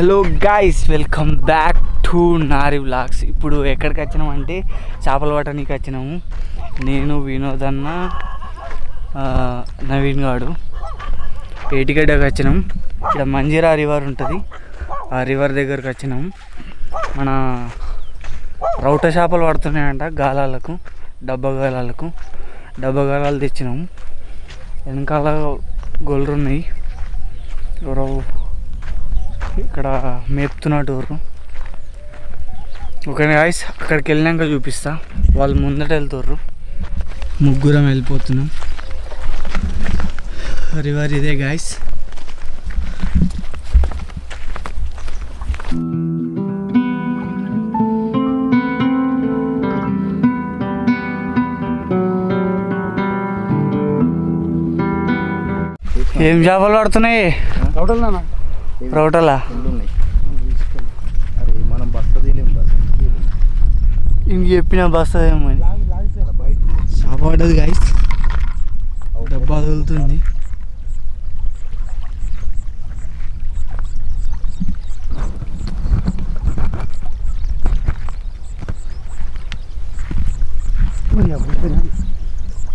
Hello guys welcome back to Nari vlogs ఇప్పుడు ఎక్కడికి వచ్చినామంటే చేపలు పట్టడానికి వచ్చినాము. నేను వినోద్ అన్న నవీన్ గాడు ఏటిగడ్డకి వచ్చినాం. ఇక్కడ మంజీరా రివర్ ఉంటుంది. ఆ రివర్ దగ్గరకు వచ్చినాం. మన రౌట చేపలు పడుతున్నాయంట గాలాలకు డబ్బా గాలాలకు. డబ్బా గాలాలు తెచ్చినాము వెనకాల గొర్రెలు ఉన్నాయి ఇక్కడ మేపుతున్నట్టు ఎవరు ఓకే గాయస్ అక్కడికి వెళ్ళినాక చూపిస్తా. వాళ్ళు ముందట వెళ్తుర్రు. ముగ్గురం వెళ్ళిపోతున్నాం. రివర్ ఇదే గాయస్ ఏం చేపలు పడుతున్నాయి? రౌటలా? మనం ఇంక చెప్పిన బస్తా ఏమో అని చేప పడ్డది గాయస్ డబ్బా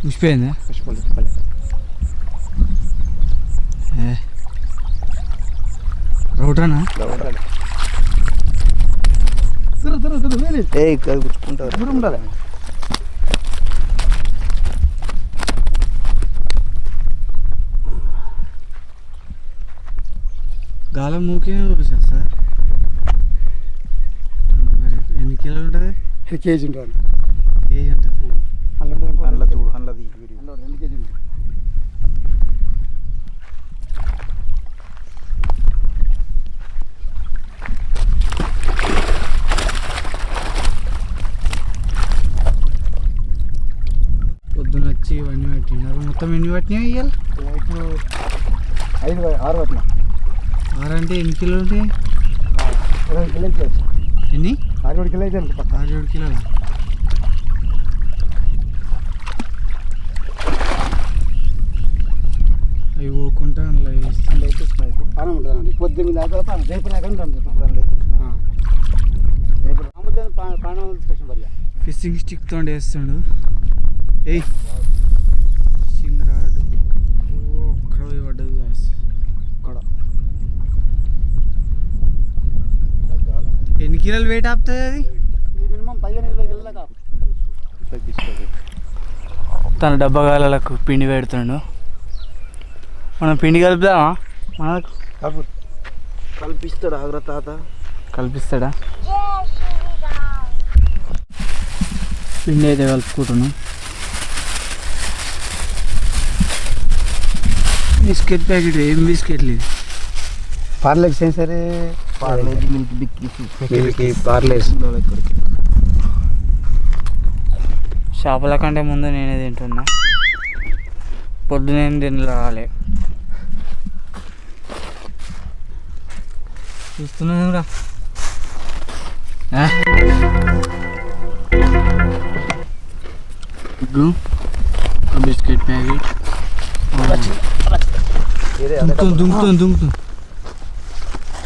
ముసిపోయిందా ఏ రౌటనా ఏ ఇక్కడ గుచ్చుకుంటారు దూరం ఉండాలి. గాలం మూకే చూసా సార్. మరి ఎన్ని కిలోలు ఉంటుంది? కేజీ ఉంటుంది కేజీ ఉంటుంది. అందులో చూడు అందులో రెండు కేజీ ఉంటుంది పొద్దున వచ్చి ఇవన్నీ పెట్టినారు మొత్తం ఎన్ని పట్టినాయి ఇవాళ ఇప్పుడు ఐదు ఆరు పట్టిన. ఆరు అంటే ఎన్ని కిలోలు ఉంటాయి? ఇరవై ఎన్ని? ఆరు ఏడు కిలో అయితే ఆరు ఏడు కిలోలు? అవి పోకుండా అందులో వేస్తాం అందులో వేసేస్తున్నాయి ఇప్పుడు పానం ఉంటుందండి పొద్దున్న దాకా పానం. రేపు దాకా ఉంటుంది ఇప్పుడు అందులో వేసేస్తున్నాం. రేపు రాముడిని పానం తీసుకొచ్చిన మరి ఫిషింగ్ స్టిక్ తోండి వేస్తుండు. ఏయ్ ఫిషింగ్ రాడ్ ఓ అక్కడ పోయి పడ్డది గాయస్ ఇక్కడ ఎన్ని కిలోలు వెయిట్ ఆపుతుంది అది? మినిమం పదిహేను ఇరవై కిలో దాకా తన డబ్బగాలకు పిండి పెడుతుండు మనం పిండి కలుపుదామా? మనకు? కాపు కల్పిస్తాడు ఆగ్ర తాత? కల్పిస్తాడా? పిండి అయితే కలుపుకుంటున్నాం. బిస్కెట్ ప్యాకెట్ ఏం బిస్కెట్లు ఇది? పార్లేజ్ సరే చేపల కంటే ముందు నేనే తింటున్నా. పొద్దునేం తినరాలే చూస్తున్నా కూడా గుడ్లు ఒక బిస్కెట్ ప్యాకెట్. దుంకుతుంది దుంకుతుంది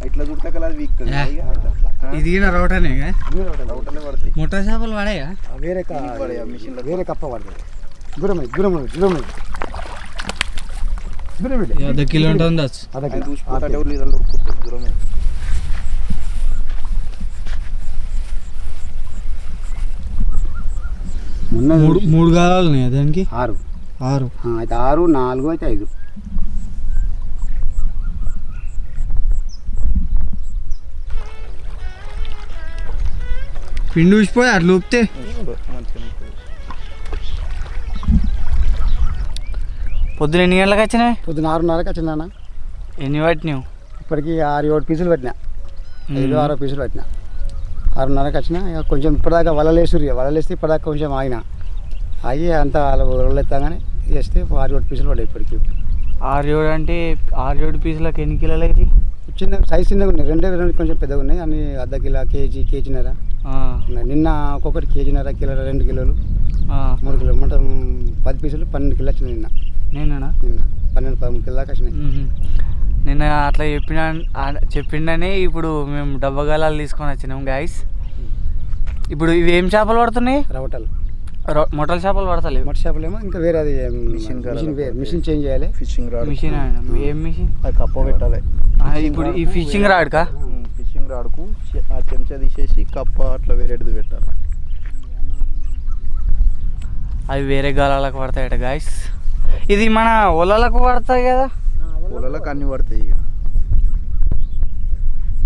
ఇట్లా చుట్టా కలర్ వీక్ ఇది గిన రోటనే అవుటలే పడతాయి ముఠా చేపలు పడాయా వేరే మిషన్ వేరే కప్ప పడుతుంది దూరం దూరం దూరం దూరం అర్ధ కిలో ఉంటుంది అది చూసుకుంటే ఎవరు నీళ్ళలో ఉరుకుతుంది దూరమే మొన్న మూడు మూడు గాలాలు ఉన్నాయి దానికి ఆరు ఆరు ఆ, అయితే ఆరు నాలుగు అయితే ఐదు పిండి ఊసిపోయి అట్లా ఊపితే పొద్దున ఎన్ని గంటలకు వచ్చినాయి? పొద్దున ఆరున్నరకి వచ్చిందన్న ఎన్ని పట్టినావు? ఇప్పటికి ఆరు ఏడు పీసులు పెట్టినా. ఐదు ఆరో పీసులు పెట్టినా. ఆరున్నరకు వచ్చిన ఇక కొంచెం ఇప్పటిదాకా వలలేసురు వలలేస్తే ఇప్పటిదాకా కొంచెం ఆగిన. ఆగి అంతా అలా వలలెత్తాగానే వేస్తే ఆరు ఏడు పీసులు పడ్డాయి ఇప్పటికి. ఆరు ఏడు అంటే ఆరు ఏడు పీసులకు ఎన్ని కిలోలు అయితే చిన్న సైజ్ చిన్నగా ఉన్నాయి. రెండే రెండు కొంచెం పెద్దగా ఉన్నాయి. అన్ని అర్ధ కిలో కేజీ కేజీన్నర. నిన్న ఒక్కొక్కటి కేజీన్నర కిలో రెండు కిలోలు మూడు కిలోలు మొత్తం పది పీసులు పన్నెండు కిలో వచ్చినాయి నిన్న. నేనా నిన్న పన్నెండు పదమూడు కిలో దాకా వచ్చినాయి. నిన్న అట్లా చెప్పిన చెప్పిండని ఇప్పుడు మేము డబ్బగాలాలు తీసుకొని వచ్చినాం గాయస్ ఇప్పుడు ఇవి ఏం చేపలు పడుతున్నాయి? రవటలు. రొ- మొట్టల చేపలు పడతలేవు? మొట్ట చేపలు ఏమో ఇంకా వేరే అది మిషన్ మిషన్ వేరే మిషన్ చేంజ్ చేయాలి. Fishing rod. మిషన్ ఏం మిషన్? కప్ప పెట్టాలి. ఆ, ఇప్పుడు ఈ ఫిషింగ్ రాడ్కా? ఫిషింగ్ రాడ్కు ఆ చెంచా తీసేసి కప్ప అట్లా వేరేది పెట్టాలి. అవి వేరే గాలాలకు పడతాయట గాయస్ ఇది మన ఒలలకు పడతాయి కదా? పొలాలకు అన్ని పడతాయి. ఇక.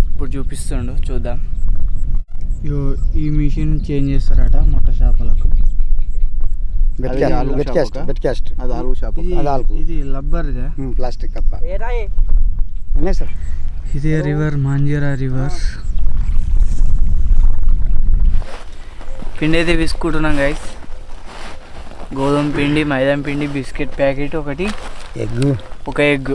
ఇప్పుడు చూపిస్తుండు చూద్దాం. ఈ మిషన్ చేంజ్ చేస్తారట మొట్ట చేపలకు చేప ఇది లబ్బర్దే ఉమ్, ప్లాస్టిక్ కప్ప. సార్. ఇదే రివర్ మాంజరా రివర్ పిండి అయితే తీసుకుంటున్నాం గైస్ గోధుమ పిండి మైదాం పిండి బిస్కెట్ ప్యాకెట్ ఒకటి. ఎగ్గు ఒక ఎగ్.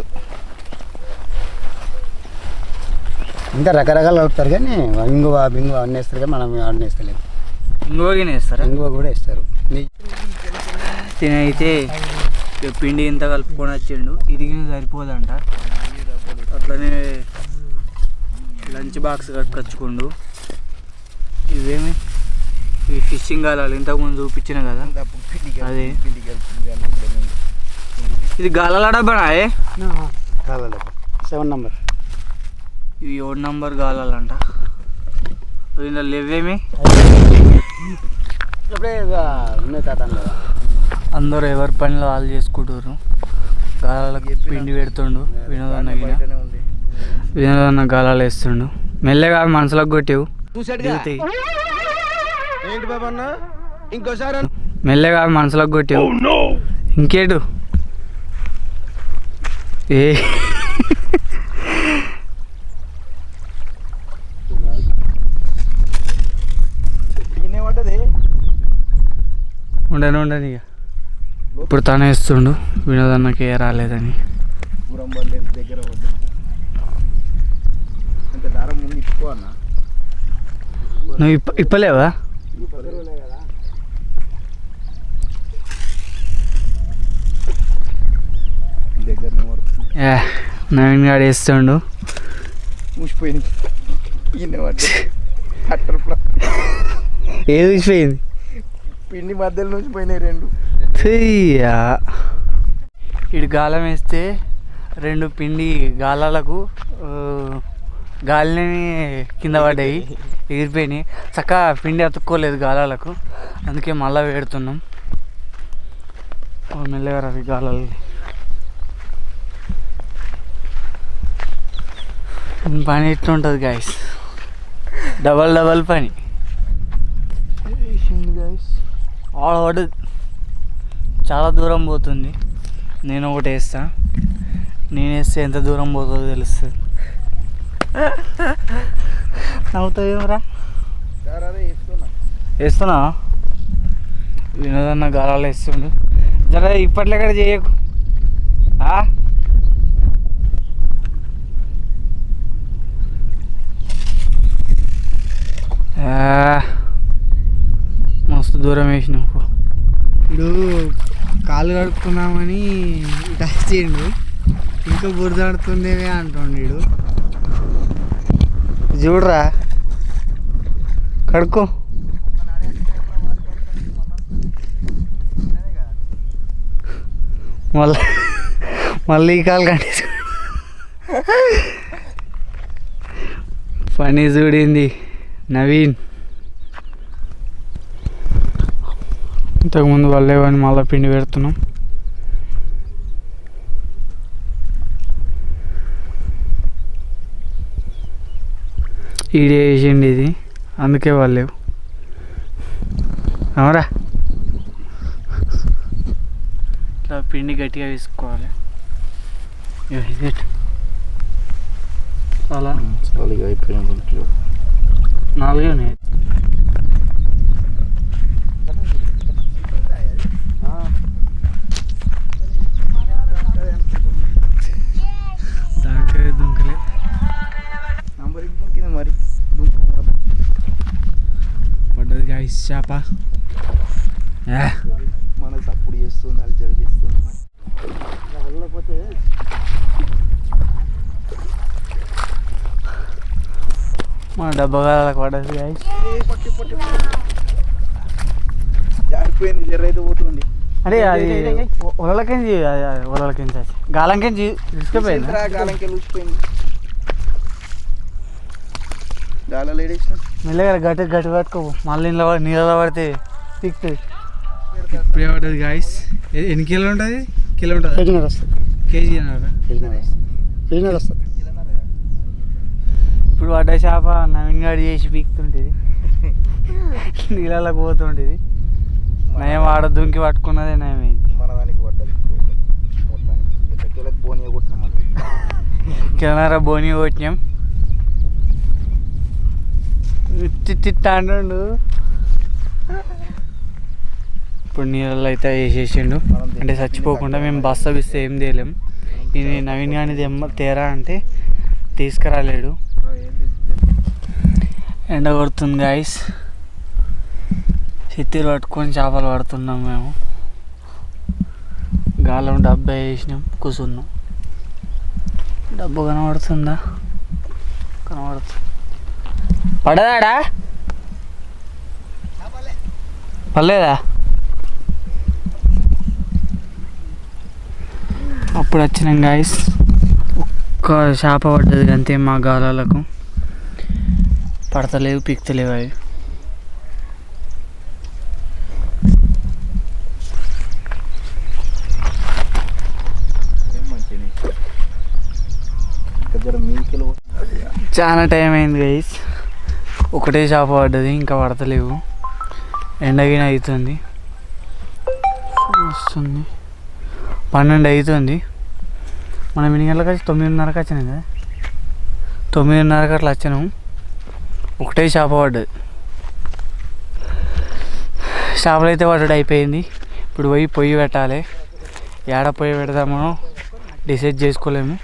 ఇంకా రకరకాలు కలుపుతారు కానీ ఇంగువ బింగువ అన్నీ వేస్తారు కానీ మనం అన్నీ వేస్తలేదు ఇంకోగిన వేస్తారా? ఇంగువ కూడా వేస్తారు. తినైతే పిండి ఇంత కలుపుకొని వచ్చిండు. ఇది సరిపోదంట. అట్లనే లంచ్ బాక్స్ కట్టుకొచ్చుకుండు. ఇవేమి? ఇవి ఫిషింగ్ గాలాలు ఇంతకుముందు చూపించిన కదా? అదే. ఇది గాలాల డబ్బానా సెవెన్ నెంబర్. ఇవి ఏడు నంబర్ గాలాలంట. ఇందులో లేవేమి? అందరూ ఎవరి పనిలో వాళ్ళు చేసుకుంటారు గాలాలకు పిండి పెడుతుండు వినోదన్న వినోదన్న గాలాలు వేస్తుండు. మెల్లగా మనసులకు కొట్టేవు. ఇంకోసారి మెల్లగా మనసులకు కొట్టేవు. ఇంకేటు ఏ? ఉండని ఉండని ఇక ఇప్పుడు తనే వేస్తుండు. వినోదన్నకి ఏ రాలేదని. దగ్గర దారం ముందు ఇప్పుకో అన్న. నువ్వు ఇప్ప ఇప్పలేవా? నవీన్ గాడు వేస్తుండు. ప్లా ఏది పిండి మధ్యలో నుంచి పోయినాయి రెండు. ఇటు గాలం వేస్తే రెండు పిండి గాలాలకు గాలిని కింద పడ్డాయి ఎగిరిపోయినాయి. చక్కగా పిండి అతుక్కోలేదు గాలాలకు. అందుకే మళ్ళా వేడుతున్నాం. ఓ మెల్లగా రవి గాలాలు. పని ఎట్లుంటుంది గాయస్ డబల్ డబల్ పని. గాయస్ ఆడవాడు చాలా దూరం పోతుంది. నేను ఒకటి వేస్తా. నేను వేస్తే ఎంత దూరం పోతుందో తెలుస్తుంది. నవ్వుతావేమరా వేస్తున్నా. వినోదన్న గాలాలు వేస్తుండు. జర ఇప్పట్లో ఎక్కడ చేయకు. మస్తు దూరం వేసినావు. ఇప్పుడు కాలు కడుక్కున్నామని ఇటు వచ్చిండు ఇంకా బురదాడుతుండేవే అంటుండు. చూడరా? కడుకో మళ్ళీ మళ్ళీ ఈ కాలు కంటే పని చూడింది నవీన్. ఇంతకుముందు వాళ్ళేవని మళ్ళీ పిండి పెడుతున్నాం. ఈడే వేసిండి ఇది. అందుకే వాళ్ళు అవరా ఇట్లా పిండి గట్టిగా వేసుకోవాలి. అలా? నాలుగే ఉన్నాయి. చేప. ఏ, మన సప్పుడు చేస్తుంది అల్చర్ చేస్తుంది మరి. వెళ్ళకపోతే మా డబ్బగాలకు పడ్డది గాయస్ జారిపోయింది జర్ర అయితే పోతుంది అంటే అది ఉలలకించి ఉలలకించి గాలంకించి తీసుకుపోయింది రా, గాలంకి లూసిపోయింది గాలలో ఏడేసిన? మెల్లగా గట్టి గట్టి పట్టుకో. మళ్ళీ ఇంట్లో పడి నీళ్ళలో పడితే పిక్తుంది ఇప్పుడే పడ్డది గాయస్ ఎన్ని కిలో ఉంటుంది? కిలో ఉంటుంది? కేజీనర్ వస్తుంది. కేజీ కేజీనర్ వస్తుంది. కేజీనర్ వస్తుంది. ఇప్పుడు పడ్డ చేప నవీన్ గాడి చేసి పీకుతుంటేది. నీళ్ళలోకి పోతుంటేది. నయం ఆడ దుంకి పట్టుకున్నదే నయమే మన దానికి పడ్డది కిలనర బోని కొట్టినాం. తిట్టాడు. ఇప్పుడు నీళ్ళలో అయితే వేసేసిండు. అంటే చచ్చిపోకుండా మేము బస్తా బిస్తే ఏం తేలేం ఇది నవీన్ కానీ తెమ్మ తేరా అంటే తీసుకురాలేడు. ఎండ కొడుతుంది గాయస్ చిత్తీలు పట్టుకొని చేపలు పడుతున్నాం మేము. గాలం డబ్బా వేసినాం కూర్చున్నాం డబ్బు కనబడుతుందా? కనబడుతుంది. పడదాడా? పర్లేదా అప్పుడు వచ్చినాం గాయస్ ఒక్క చేప పడ్డది అంతే మా గాలాలకు. పడతలేవు పిక్తలేవు అవి. చాలా టైం అయింది గైస్ ఒకటే చేప పడ్డది ఇంకా పడతలేవు. ఎండగిన అవుతుంది వస్తుంది. పన్నెండు అవుతుంది మనం ఎన్ని గంటలకు వచ్చి తొమ్మిదిన్నరకు వచ్చినాం కదా. తొమ్మిదిన్నరకు అట్లా వచ్చినాం ఒకటే చేప పడ్డది. చేపలు అయితే పడ్డది అయిపోయింది. ఇప్పుడు పోయి పొయ్యి పెట్టాలి. ఏడ పొయ్యి పెడదామో డిసైడ్ చేసుకోలేము.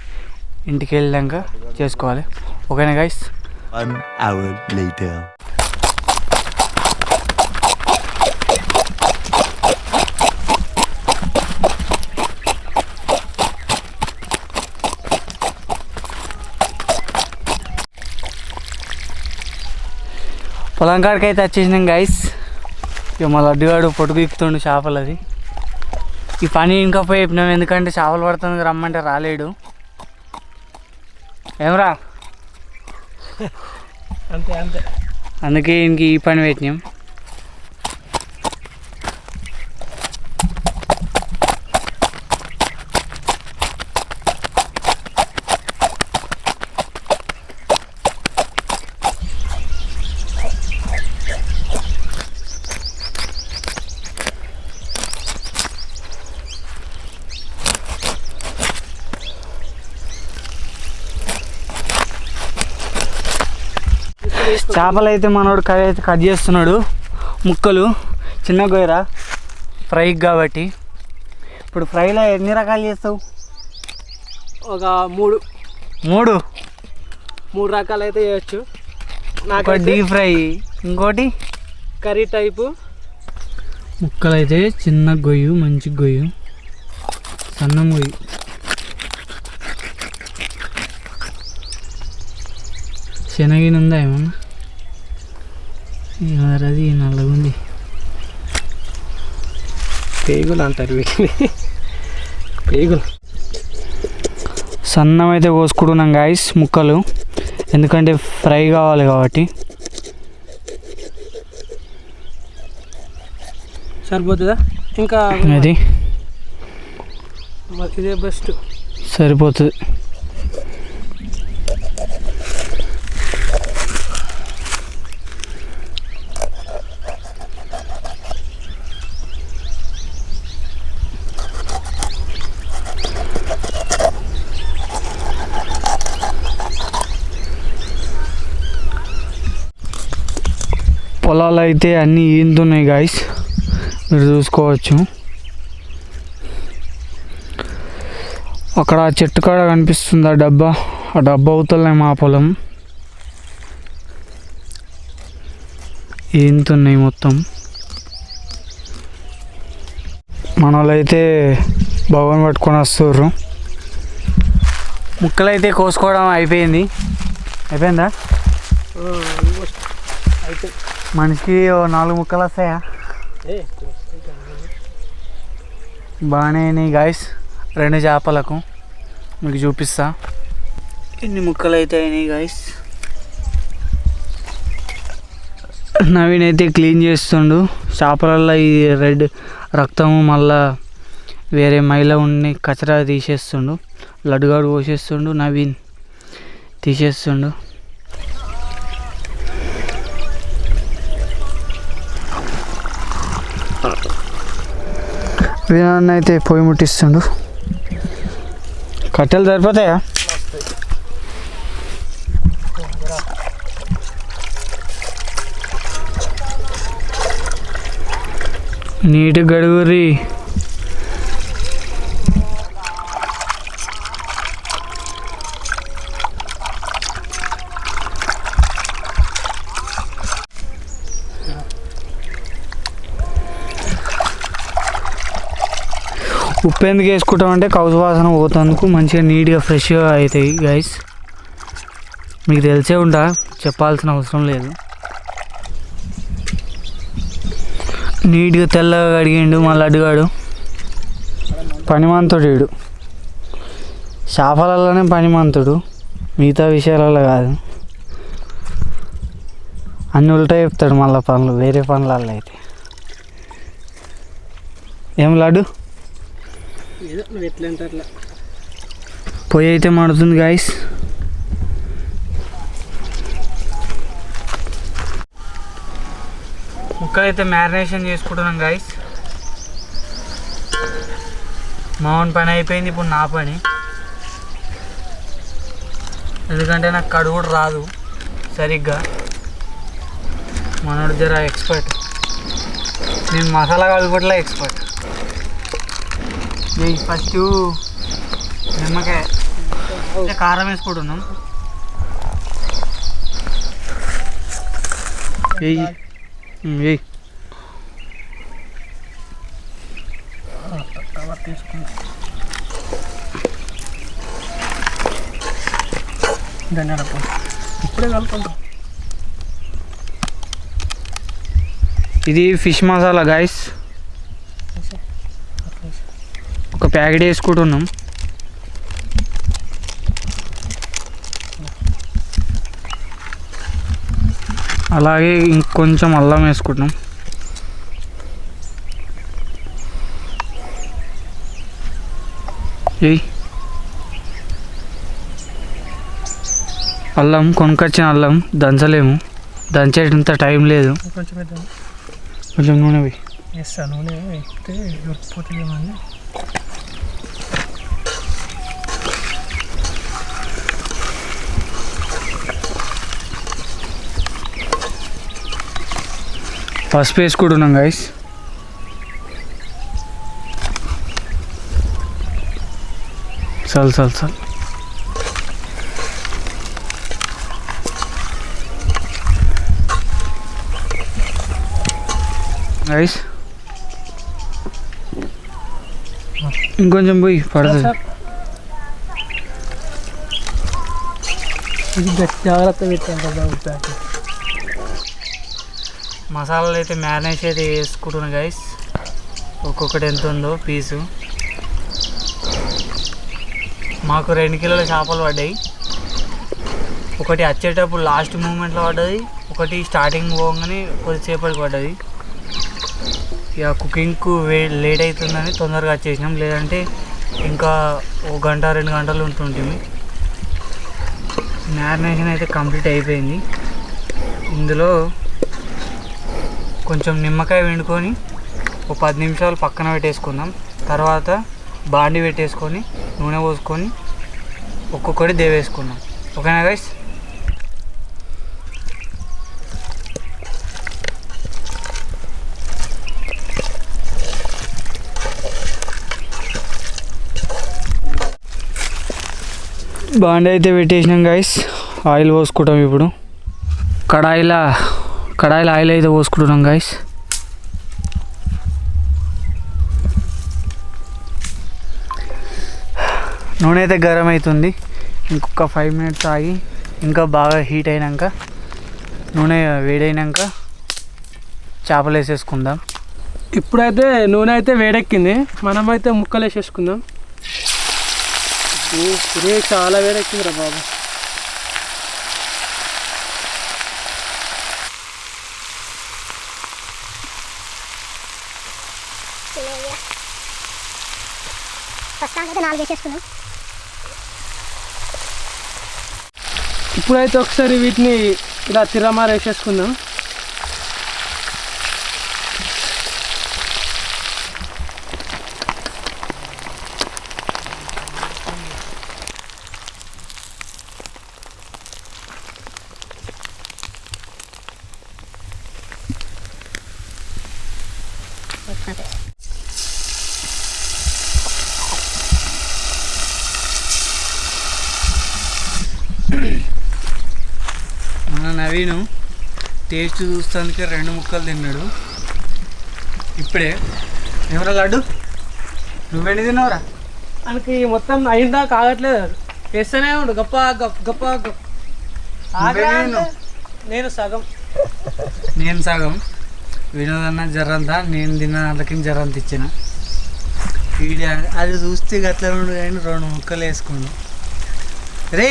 ఇంటికి వెళ్ళాక చేసుకోవాలి. ఓకేనా గైస్ One hour later. పొలం కాడికి అయితే వచ్చేసినాం గైస్ ఇక మా లడ్డుగాడు పొడుగు ఎక్కుతుండు చేపలు అది ఈ పని ఇంకా పోయి చెప్పినాం ఎందుకంటే చేపలు పడుతుంది రమ్మంటే రాలేడు. ఏమరా? అంతే అంతే. అందుకే ఇంక ఈ పని పెట్టినాం చేపలు అయితే మనోడు కట్ అయితే కట్ చేస్తున్నాడు. ముక్కలు చిన్న గొయ్యర ఫ్రై కాబట్టి. ఇప్పుడు ఫ్రైలో ఎన్ని రకాలు చేస్తావు? ఒక మూడు. మూడు? మూడు రకాలు అయితే చేయొచ్చు నాకు డీప్ ఫ్రై ఇంకోటి? Curry type. ముక్కలు అయితే చిన్న గొయ్యి మంచి గొయ్యి సన్నం గొయ్యి శనగిన ఉందా అది నల్లగుంది. పేగులు అంటారు వీటిని. పేగులు. సన్నం అయితే కోసుకుంటున్నాం గాయస్ ముక్కలు. ఎందుకంటే ఫ్రై కావాలి కాబట్టి. సరిపోతుందా? ఇంకా అది ఇదే బెస్ట్ సరిపోతుంది. పొలాలు అయితే అన్నీ ఈంతున్నాయి గాయస్ మీరు చూసుకోవచ్చు. అక్కడ చెట్టు కాడ కనిపిస్తుంది ఆ డబ్బా. ఆ డబ్బా అవుతున్నాయి మా పొలం. ఈంతున్నాయి మొత్తం. మన వాళ్ళైతే భవన్ పట్టుకొని వస్తుర్రు. ముక్కలు అయితే కోసుకోవడం అయిపోయింది. అయిపోయిందా? అయితే మనిషికి ఓ నాలుగు ముక్కలు వస్తాయా? బాగానే అయినాయి గాయస్ రెండు చేపలకు మీకు చూపిస్తా. ఎన్ని ముక్కలు అయితే అయినాయి గాయస్ నవీన్ అయితే క్లీన్ చేస్తుండు. చేపలల్లో ఈ రెడ్ రక్తము మళ్ళా వేరే మైల ఉండి కచరా తీసేస్తుండు. లడ్డుగాడు పోసేస్తుండు నవీన్ తీసేస్తుండు. వీరన్న అయితే పొయ్యి ముట్టిస్తుండు. కట్టెలు సరిపోతాయా? నీటి గడుగురి ఉప్పు ఎందుకు వేసుకుంటాం అంటే కౌసు వాసన పోతందుకు మంచిగా నీట్గా ఫ్రెష్గా అవుతాయి గైస్ మీకు తెలిసే ఉంటా చెప్పాల్సిన అవసరం లేదు. నీట్గా తెల్లగా కడిగిండు మళ్ళీ అడిగాడు. పనిమంతుడు వీడు. చేపలలోనే పనిమంతుడు మిగతా విషయాలలో కాదు. అన్ని ఉల్టా చెప్తాడు మళ్ళీ పనులు వేరే పనులలో అయితే. ఏం లడ్డు? ఏదో నువ్వు ఎట్లా అంటే అట్లా. పొయ్యి అయితే మడుతుంది గాయస్ ముక్కలు అయితే మ్యారినేషన్ చేసుకుంటున్నాం గాయస్ మామూలు పని అయిపోయింది ఇప్పుడు నా పని. ఎందుకంటే నాకు కడు కూడా రాదు సరిగ్గా. మనోడు జర ఎక్స్పర్ట్ నేను మసాలా కలుపుట్లా ఎక్స్పర్ట్ ఫస్ట్ నిమ్మకాయ. కారం వేసుకుంటున్నాం వెయ్యి వెయ్యి కవర్ తీసుకుంటా ధన్యవాదాలు ఇప్పుడే కలుపుకుంటాం. ఇది ఫిష్ మసాలా గాయస్ ఒక ప్యాకెట్ వేసుకుంటున్నాం. అలాగే ఇంకొంచెం అల్లం వేసుకుంటున్నాం. ఏయ్. అల్లం కొనుకొచ్చిన అల్లం దంచలేము. దంచేటంత టైం లేదు. కొంచెం నూనె పోయి వేస్తా నూనె పసుపు వేసుకుంటున్నాం గైస్ చల్ చల్ చల్ గైస్ ఇంకొంచెం పోయి పడుతుంది సార్ ఇది గట్టి జాగ్రత్త పెట్టాను కదా ఉప్పు మసాలాలు అయితే మ్యారినేట్ అయితే వేసుకుంటున్నాను గైస్ ఒక్కొక్కటి ఎంత ఉందో పీసు మాకు రెండు కిలోల చేపలు పడ్డాయి. ఒకటి వచ్చేటప్పుడు లాస్ట్ మూమెంట్లో పడ్డది ఒకటి స్టార్టింగ్ పోగానే కొద్దిసేపటికి పడ్డది. ఇక కుకింగ్కు వే లేట్ అవుతుందని తొందరగా వచ్చేసినాం. లేదంటే ఇంకా ఒక గంట రెండు గంటలు ఉంటుంటుంది. మ్యారినేషన్ అయితే కంప్లీట్ అయిపోయింది. ఇందులో కొంచెం నిమ్మకాయ వెండుకొని ఒక పది నిమిషాలు పక్కన పెట్టేసుకుందాం. తర్వాత బాండి పెట్టేసుకొని నూనె పోసుకొని ఒక్కొక్కటి దేవేసుకుందాం. ఓకేనా గైస్ బాండి అయితే పెట్టేసినాం గైస్ ఆయిల్ పోసుకుంటాం ఇప్పుడు. కడాయిలా కడాయిలో ఆయిల్ అయితే పోసుకుంటున్నాం గైస్ నూనె అయితే గరం అవుతుంది. ఇంకొక ఫైవ్ మినిట్స్ ఆగి ఇంకా బాగా హీట్ అయినాక నూనె వేడైనాక చేపలు వేసేసుకుందాం. ఇప్పుడైతే నూనె అయితే వేడెక్కింది. మనమైతే ముక్కలు వేసేసుకుందాం. చాలా వేడెక్కింది రా బాబు. నాలుగు వేసేసుకున్నాం ఇప్పుడైతే ఒకసారి వీటిని ఇలా తిరమార వేసేసుకుందాం మన నవీను టేస్ట్ చూస్తానికి రెండు ముక్కలు తిన్నాడు. ఇప్పుడే. ఎవరా లడ్డు? నువ్వెన్ని తిన్నావురా? మనకి మొత్తం అయిందా కాగట్లేదు. వేస్తూనే ఉండు. గప్ప గప్ప నేను సగం. నేను సగం. వినోదన్న జరంతా నేను తిన్న దాంట్లోకి జరంత ఇచ్చిన వీడి అది చూస్తే గట్ల నుండి కానీ రెండు ముక్కలు వేసుకోండు రే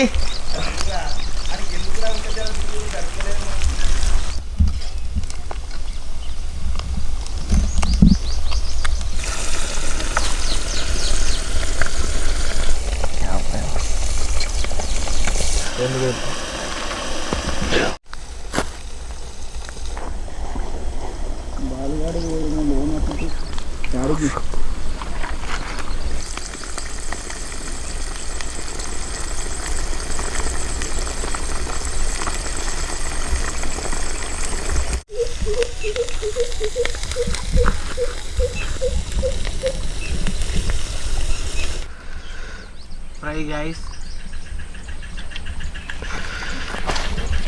ఫ్రై గైస్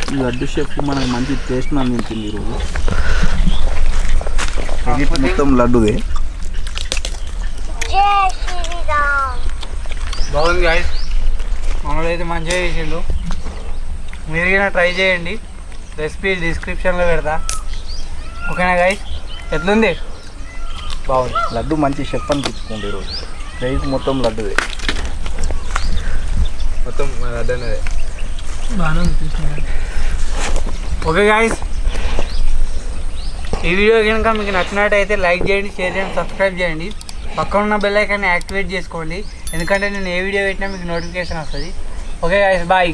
ఈ లడ్డు షేప్ మనకి మంచి టేస్ట్ అందించింది ఈరోజు ఇది మొత్తం లడ్డుదే. బాగుంది గాయస్ మామూలు అయితే మంచిగా చేసిండు. మీరు కూడా ట్రై చేయండి. రెసిపీ డిస్క్రిప్షన్లో పెడతా. ఓకేనా గాయస్ ఎట్లుంది? బాగుంది. లడ్డు మంచి షెఫ్ అనిపించుకోండి ఈరోజు రైస్ మొత్తం లడ్డుదే. మొత్తం లడ్డు అనేది బాగానే ఓకే గాయస్ ఈ వీడియో కనుక మీకు నచ్చినట్టయితే లైక్ చేయండి షేర్ చేయండి సబ్స్క్రైబ్ చేయండి. పక్కన ఉన్న బెల్ ఐకాన్ని యాక్టివేట్ చేసుకోండి. ఎందుకంటే నేను ఏ వీడియో పెట్టినా మీకు నోటిఫికేషన్ వస్తుంది. Okay guys bye